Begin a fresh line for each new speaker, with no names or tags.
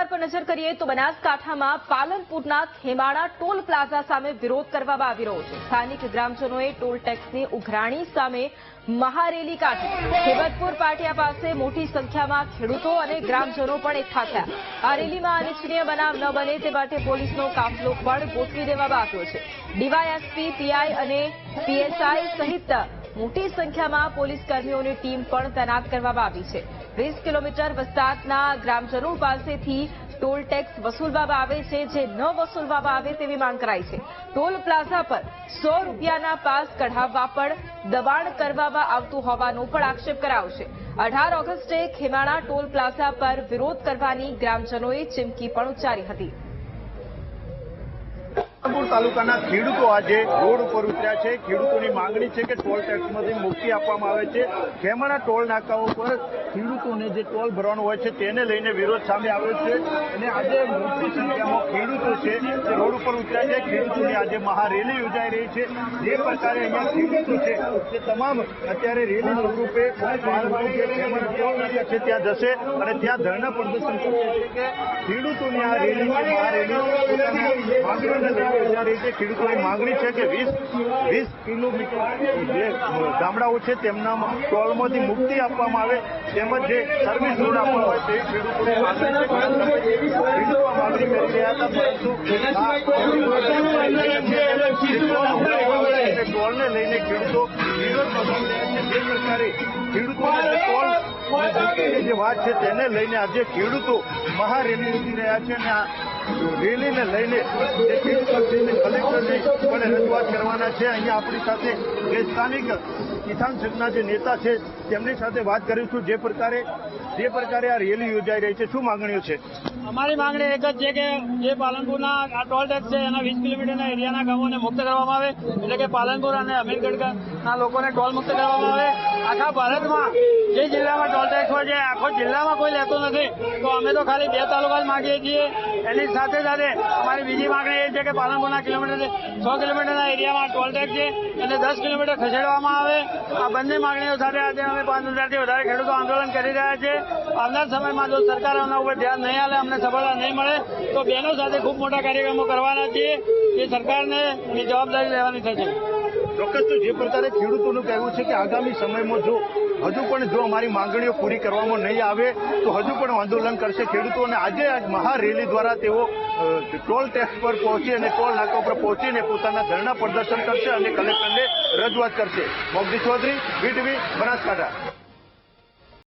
સમાચાર પર નજર કરીએ તો બનાસકાંઠામાં પાલનપુરના ખેમાડા ટોલ પ્લાઝા સામે વિરોધ કરવામાં આવી રહ્યો છે. સ્થાનિક ગ્રામજનોએ ટોલ ટેક્સની ઉઘરાણી સામે મહારેલી કાઢી. હેબતપુર પાટિયા પાસે મોટી સંખ્યામાં ખેડૂતો અને ગ્રામજનો પણ એકઠા થયા. આ રેલીમાં અનિચ્છનીય બનાવ ન બને તે માટે પોલીસનો કાફલો પણ ગોઠવી દેવામાં આવ્યો છે. ડીવાયએસપી, પીઆઈ અને પીએસઆઈ સહિત મોટી સંખ્યામાં પોલીસ કર્મીઓની ટીમ પણ તૈનાત કરવામાં આવી છે. વીસ કિલોમીટર વિસ્તારના ગ્રામજનો પાસેથી ટોલ ટેક્સ વસૂલવામાં આવે છે, જે ન વસૂલવામાં આવે તેવી માંગ કરાઈ છે. ટોલ પ્લાઝા પર સો રૂપિયાના પાસ કઢાવવા પણ દબાણ કરવામાં આવતું હોવાનો પણ આક્ષેપ કરાયો છે. અઢાર ઓગસ્ટે ખેમાણા ટોલ પ્લાઝા પર વિરોધ કરવાની ગ્રામજનોએ ચીમકી પણ ઉચ્ચારી હતી.
રાધનપુર તાલુકાના ખેડૂતો આજે રોડ ઉપર ઉતર્યા છે. ખેડૂતોની માંગણી છે કે ટોલ ટેક્સમાંથી મુક્તિ આપવામાં આવે છે. ખેમાના ટોલ નાકાઓ પર ખેડૂતોને જે ટોલ ભરવાનો હોય છે તેને લઈને વિરોધ સામે આવ્યો છે. અને આજે મોટી સંખ્યામાં ખેડૂતો છે તે રોડ ઉપર ઉતર્યા છે. ખેડૂતોની આજે મહારેલી યોજાઈ રહી છે. જે પ્રકારે અહીંયા ખેડૂતો છે તે તમામ અત્યારે રેલી સ્વરૂપે ટોલ નાકા છે ત્યાં જશે અને ત્યાં ધરણા પ્રદર્શન કરશે. કે ખેડૂતોની આ રેલી મહારેલી પોતાના લઈને યોજાઈ ખેડૂતોની માંગણી છે કે વીસ વીસ કિલોમીટર જે ગામડાઓ છે તેમના ટોલમાંથી મુક્તિ આપવામાં આવે તેમજ જે સર્વિસ રોડ આપવામાં આવે તેવી ખેડૂતોની માંગણી છે. કરી રહ્યા હતા, પરંતુ ટોલને લઈને ખેડૂતો વિરોધ છે, જે વાત છે, તેને લઈને આજે ખેડૂતો મહારેલી યોજી રહ્યા છે અને આ રેલીને લઈને કલેક્ટરને પણ રજૂઆત કરવાના છે. અહીંયા આપણી સાથે જે સ્થાનિક કિસાન સંઘના જે નેતા છે, તેમની સાથે વાત કરીશું જે પ્રકારે જે પ્રકારે આ રેલી યોજાઈ રહી છે. શું માંગણીઓ છે?
અમારી માંગણી એક જ છે કે જે પાલનપુરના આ ટોલ ટેક્સ છે, એના વીસ કિલોમીટરના એરિયાના ગામોને મુક્ત કરવામાં આવે. એટલે કે પાલનપુર અને અમીરગઢના લોકોને ટોલ મુક્ત કરવામાં આવે. આખા ભારતમાં જે જિલ્લામાં ટોલ ટેક્સ હોય છે, આખો જિલ્લામાં કોઈ લેતો નથી. તો અમે તો ખાલી બે તાલુકા જ માંગીએ છીએ. એની સાથે સાથે અમારી બીજી માંગણી એ છે કે પાલનપુરના કિલોમીટર સો કિલોમીટરના એરિયામાં ટોલ ટેક્સ છે એને દસ કિલોમીટર ખસેડવામાં આવે. આ બંને માંગણીઓ સાથે આજે અમે પાંચ હજારથી વધારે ખેડૂતો આંદોલન કરી રહ્યા છે. આવનાર સમયમાં જો સરકાર એના ઉપર ધ્યાન નહીં આવે અમને સફળતા નહીં મળે, તો બહેનો સાથે ખૂબ મોટા કાર્યક્રમો કરવાના છીએ. એ સરકારને જવાબદારી લેવાની થશે.
ચોક્કસ તો જે પ્રકારે ખેડૂતોનું કહેવું છે કે આગામી સમયમાં જો હજુ પણ જો અમારી માંગણીઓ પૂરી કરવામાં નહીં આવે, તો હજુ પણ આંદોલન કરશે ખેડૂતો અને આજે આ મહારેલી દ્વારા તેઓ ટોલ ટેક્સ પર પહોંચી અને ટોલ નાકા પર પહોંચીને પોતાના ધરણા પ્રદર્શન કરશે અને કલેક્ટરને રજૂઆત કરશે. મોગજી ચૌધરી, વીટીવી, બનાસકાંઠા.